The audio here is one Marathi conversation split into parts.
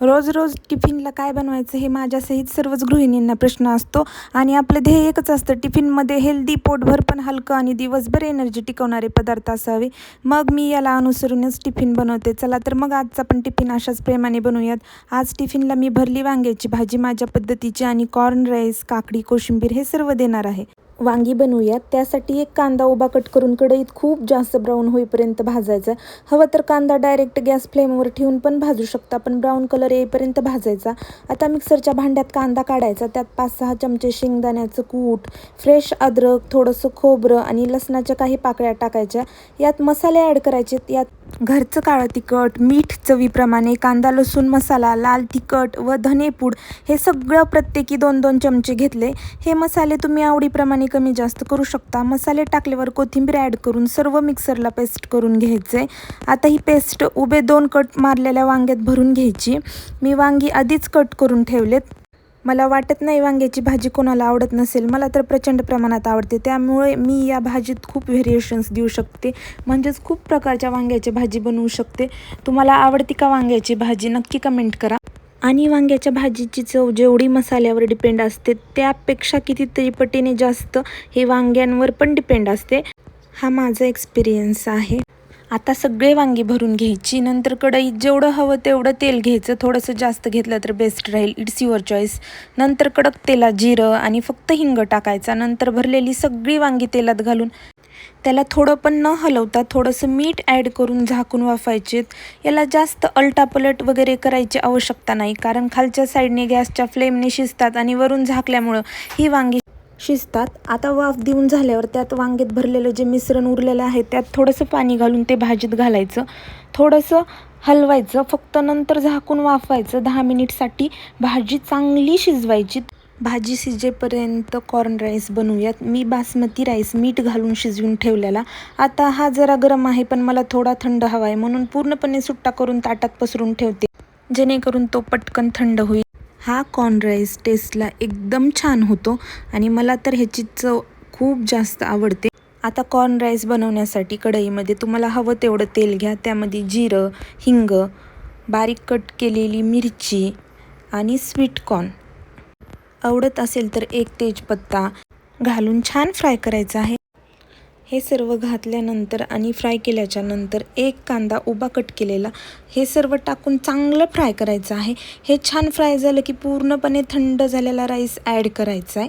रोज रोज टिफिनला काय बनवायचं हे माझ्यासहित सर्वच गृहिणींना प्रश्न असतो आणि आपलं ध्येय एकच असतं टिफिनमध्ये हेल्दी पोटभर पण हलकं आणि दिवसभर एनर्जी टिकवणारे पदार्थ असावे. मग मी याला अनुसरूनच टिफिन बनवते. चला तर मग आजचा पण टिफिन अशाच प्रेमाने बनवूयात. आज टिफिनला मी भरली वांग्याची भाजी माझ्या पद्धतीची आणि कॉर्न राईस काकडी कोशिंबीर हे सर्व देणार आहे. वांगी बनवूयात. त्यासाठी एक कांदा उभा कट करून कढईत खूप जास्त ब्राऊन होईपर्यंत भाजायचा. हवं तर कांदा डायरेक्ट गॅस फ्लेमवर ठेवून पण भाजू शकता. पण ब्राऊन कलर येईपर्यंत भाजायचा. आता मिक्सरच्या भांड्यात कांदा काढायचा. त्यात पाच सहा चमचे शेंगदाण्याचं कूट फ्रेश अद्रक थोडंसं खोबरं आणि लसणाच्या काही पाकळ्या टाकायच्या. यात मसाले ॲड करायचे यात घरचं काळं तिखट मीठ चवीप्रमाणे कांदा लसूण मसाला लाल तिखट व धनेपूड हे सगळं प्रत्येकी दोन दोन चमचे घेतले. हे मसाले तुम्ही आवडीप्रमाणे कमी जास्त करू शकता. मसाले टाकल्यावर कोथिंबीर ॲड करून सर्व मिक्सरला पेस्ट करून घ्यायचे. आता ही पेस्ट उभे दोन कट मारलेल्या वांग्यात भरून घ्यायची. मी वांगी आधीच कट करून ठेवलेत. मला वाटत नाही वांग्याची भाजी कोणाला आवडत नसेल. मला तर प्रचंड प्रमाणात आवडते. त्यामुळे मी या भाजीत खूप व्हेरिएशन्स देऊ शकते. म्हणजेच खूप प्रकारच्या वांग्याची भाजी बनवू शकते. तुम्हाला आवडती का वांग्याची भाजी नक्की कमेंट करा. आणि वांग्याच्या भाजीची चव जेवढी मसाल्यावर डिपेंड असते त्यापेक्षा कितीतरी पटीने जास्त हे वांग्यांवर पण डिपेंड असते. हा माझा एक्सपिरियन्स आहे. आता सगळे वांगी भरून घ्यायची नंतर कढईत जेवढं हवं तेवढं तेल घ्यायचं. थोडंसं जास्त घेतलं तर बेस्ट राहील. इट्स युअर चॉईस नंतर कडक तेलात जिरं आणि फक्त हिंग टाकायचा. नंतर भरलेली सगळी वांगी तेलात घालून त्याला थोडं पण न हलवता थोडंसं मीठ ॲड करून झाकून वाफायचे. याला जास्त अलटापलट वगैरे करायची आवश्यकता नाही कारण खालच्या साईडने गॅसच्या फ्लेमने शिजतात आणि वरून झाकल्यामुळं ही वांगी शिजतात. आता वाफ देऊन झाल्यावर त्यात वांग्यात भरलेलं जे मिश्रण उरलेलं आहे त्यात थोडंसं पाणी घालून ते भाजीत घालायचं. थोडंसं हलवायचं फक्त नंतर झाकून वाफवायचं दहा मिनिटसाठी भाजी चांगली शिजवायची. भाजी शिजेपर्यंत कॉर्न राईस बनवूयात. मी बासमती राईस मीठ घालून शिजवून ठेवलेला. आता हा जरा गरम आहे पण मला थोडा थंड हवा आहे म्हणून पूर्णपणे सुट्टा करून ताटात पसरून ठेवते. जेणेकरून तो पटकन थंड होईल. हा कॉर्न राईस टेस्टला एकदम छान होतो आणि मला तर ह्याची चव खूप जास्त आवडते. आता कॉर्न राईस बनवण्यासाठी कढईमध्ये तुम्हाला हवं तेवढं तेल घ्या. त्यामध्ये जिरं हिंग बारीक कट केलेली मिरची आणि स्वीट कॉर्न आवडत असेल तर एक तेजपत्ता घालून छान फ्राय करायचा आहे. हे सर्व घातल्यानंतर आणि फ्राय केल्याच्यानंतर एक कांदा उभा कट केलेला हे सर्व टाकून चांगलं फ्राय करायचं आहे. हे छान फ्राय झालं की पूर्णपणे थंड झालेला राईस ॲड करायचा आहे.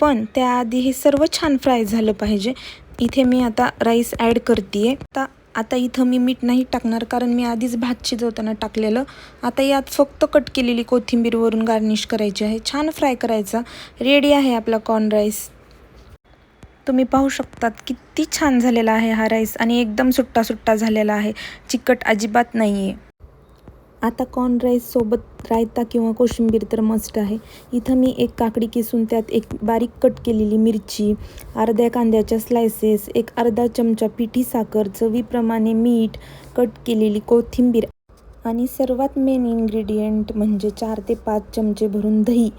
पण त्याआधी हे सर्व छान फ्राय झालं पाहिजे. इथे मी आता राईस ॲड करते आहे आता आता इथं मी मीठ नाही टाकणार कारण मी आधीच भात शिजवताना टाकलेलं. आता यात फक्त कट केलेली कोथिंबीरवरून गार्निश करायची आहे. छान फ्राय करायचा. रेडी आहे आपला कॉर्न राईस तुम्ही पाहू शकतात किती छान झालेला आहे हा राईस आणि एकदम सुट्टा सुट्टा झालेला आहे. चिकट अजिबात नाही आहे आता कॉर्न राईससोबत रायता किंवा कोशिंबीर तर मस्ट आहे. इथं मी एक काकडी किसून त्यात एक बारीक कट केलेली मिरची अर्ध्या कांद्याच्या स्लायसेस एक अर्धा चमचा पिठी साखर चवीप्रमाणे मीठ कट केलेली कोथिंबीर आणि सर्वात मेन इन्ग्रेडियंट म्हणजे चार ते पाच चमचे भरून दही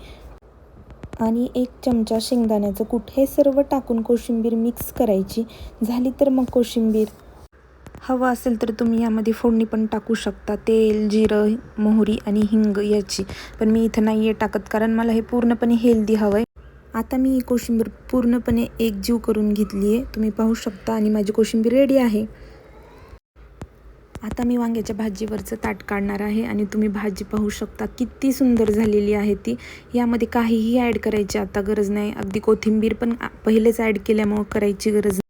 आणि एक चमचा शेंगदाण्याचं कूट. हे सर्व टाकून कोशिंबीर मिक्स करायची. झाली तर मग कोशिंबीर. हवं असेल तर तुम्ही यामध्ये फोडणी पण टाकू शकता. तेल जिरं मोहरी आणि हिंग याची. पण मी इथं नाही आहे टाकत कारण मला हे पूर्णपणे हेल्दी हवं आहे आता मी कोशिंबीर पूर्णपणे एकजीव करून घेतली आहे तुम्ही पाहू शकता आणि माझी कोशिंबीर रेडी आहे. आता मी वांग्याच्या भाजीवरचं ताट काढणार आहे आणि तुम्ही भाजी पाहू शकता किती सुंदर झालेली आहे ती. यामध्ये काहीही ॲड करायची आता गरज नाही. अगदी कोथिंबीर पण पहिलेच ॲड केल्यामुळं करायची गरज नाही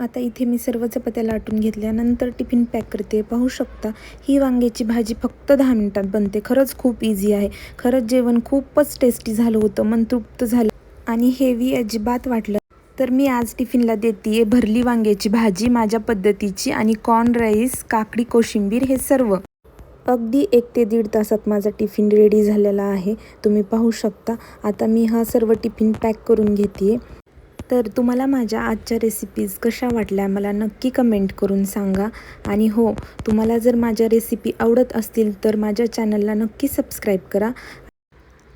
आता इथे मी सर्व चपात्या लाटून घेतल्यानंतर टिफिन पॅक करते. पाहू शकता ही वांग्याची भाजी फक्त दहा मिनिटात बनते. खरंच खूप इझी आहे. खरंच जेवण खूपच टेस्टी झालं होतं. मन तृप्त झालं. आणि हेवी अजिबात वाटलं. तर मी आज टिफिनला देते भरली वांग्याची भाजी माझ्या पद्धतीची आणि कॉर्न राईस काकडी कोशिंबीर हे सर्व. अगदी एक ते दीड तासात माझा टिफिन रेडी झालेला आहे. तुम्ही पाहू शकता. आता मी हा सर्व टिफिन पॅक करून घेते तर तुम्हाला माझ्या आजच्या रेसिपीज कशा वाटल्या मला नक्की कमेंट करून सांगा. आणि हो तुम्हाला जर माझ्या रेसिपी आवडत असतील तर माझ्या चॅनलला नक्की सबस्क्राईब करा.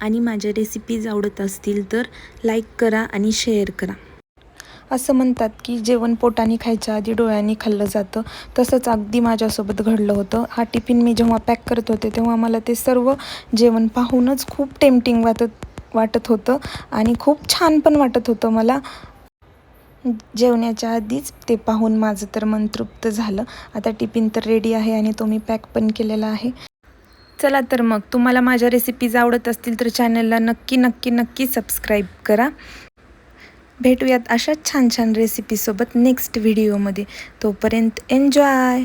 आणि माझ्या रेसिपीज आवडत असतील तर लाईक करा आणि शेअर करा. असं म्हणतात की जेवण पोटाने खायच्या आधी डोळ्यांनी खाल्लं जातं. तसंच अगदी माझ्यासोबत घडलं होतं. हा टिफिन मी जेव्हा पॅक करत होते तेव्हा मला ते सर्व जेवण पाहूनच खूप टेम्पटिंग वाटत वाटत होतं आणि खूप छान पण वाटत होतं मला. जेवण्याच्या आधीच ते पाहून माझं तर मन तृप्त झालं. आता टिफिन तर रेडी आहे आणि तो मी पॅक पण केलेला आहे. चला तर मग तुम्हाला माझ्या रेसिपीज आवडत असतील तर चॅनलला नक्की नक्की नक्की सबस्क्राईब करा. भेटूयात अशाच छान छान रेसिपीसोबत नेक्स्ट व्हिडिओमध्ये तोपर्यंत एन्जॉय